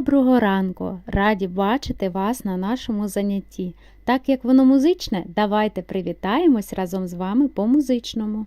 Доброго ранку! Раді бачити вас на нашому занятті. Так як воно музичне, давайте привітаємось разом з вами по музичному.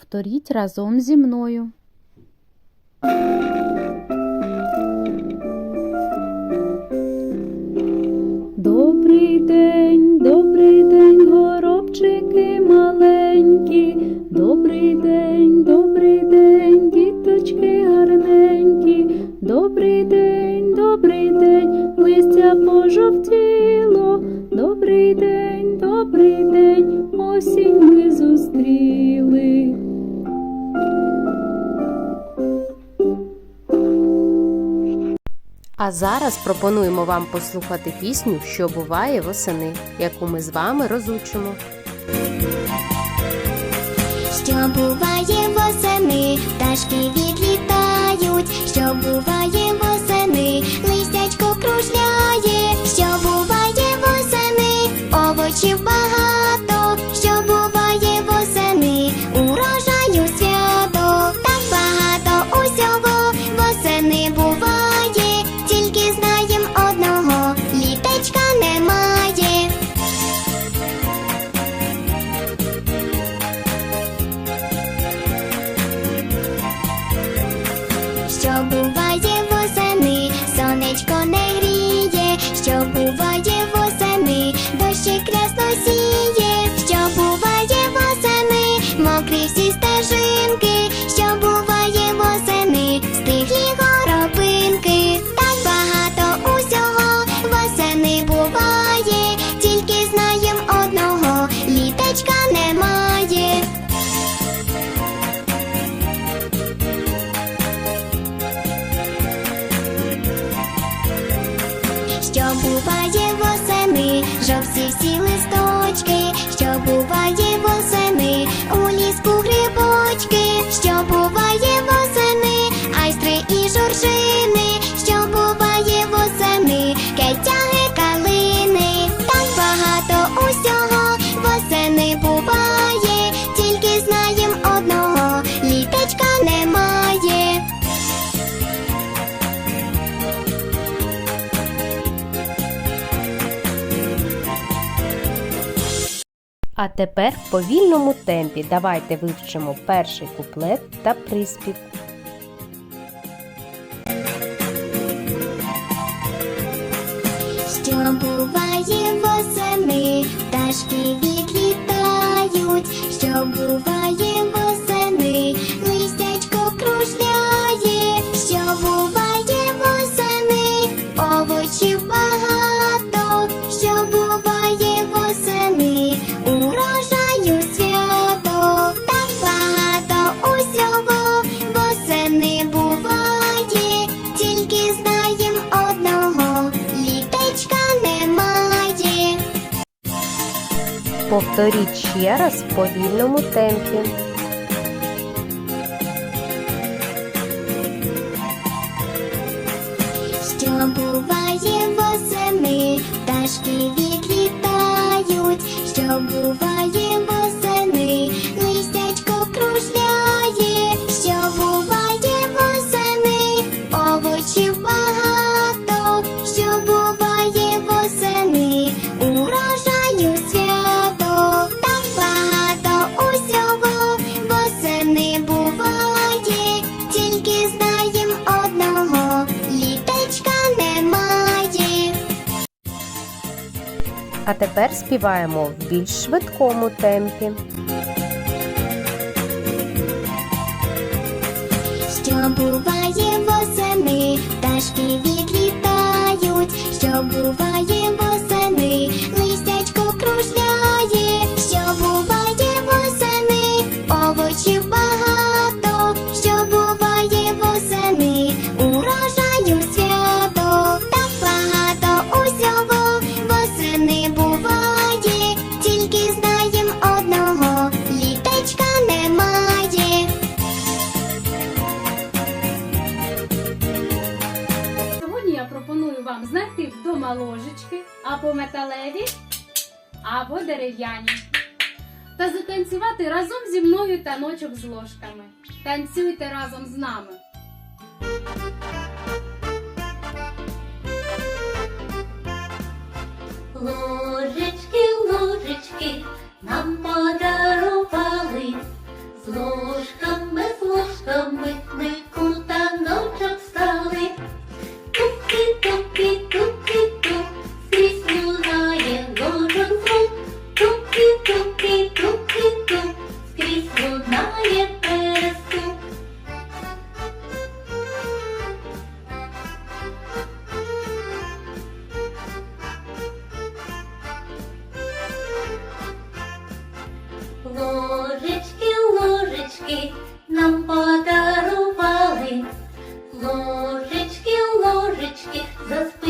Повторіть разом зі мною. Добрий день, добрий день, горобчики маленькі. Добрий день, добрий день, діточки гарненькі. Добрий день, добрий день, листя пожовтіло. Добрий день, добрий день, осінь ми зустріли. А зараз пропонуємо вам послухати пісню, що буває восени, яку ми з вами розучимо. Що буває восени, пташки відлітають, що буває восени, листячко кружляє, Що буває восени, жовті всі листочки, що буває А тепер в повільному темпі давайте вивчимо перший куплет та приспів. Що буває восени, пташки відлітають, що буває Повторіть ще раз в повільному темпі. Що буває восени, пташки відлітають, що буває А тепер співаємо в більш швидкому темпі. Що буває восени, пташки відлітають, що буває ложечки або металеві, або дерев'яні. Та затанцювати разом зі мною таночок з ложками. Танцюйте разом з нами. Ложечки, ложечки, нам подарували, з Річки заспівали.